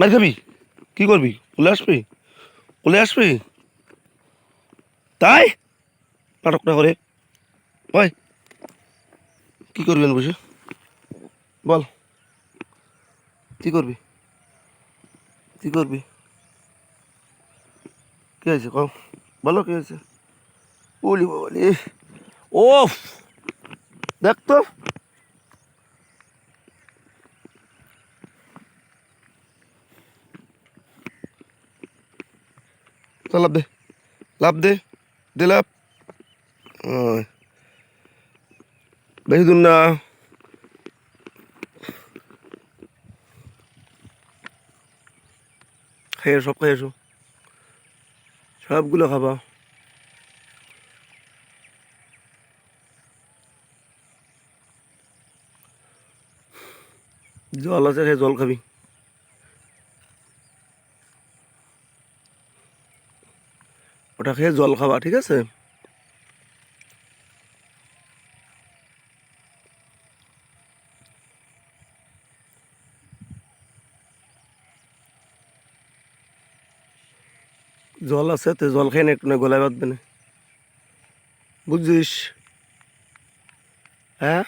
মার খাবি? কি করবি? চলে আসবি? চলে আসবি? তাই? নাটকটা করে। ওই, কি করবেন বসে? বল। কি করবি? কি করবি? কি হয়েছে কম বলো কি হয়েছে? বলি বলি। ওফ! দেখ তো। লাভ দে লাভ দে দে লাভ। বেশি দূর না। খেয়ে সব খেয়ে এসো সবগুলো খাবা। জল আছে সে জল খাবি। ওটা খেয়ে জল খাবা, ঠিক আছে? জল আছে তো জল খেয়ে নে, একটু না গলায় বাঁধবে না। বুঝছিস? হ্যাঁ?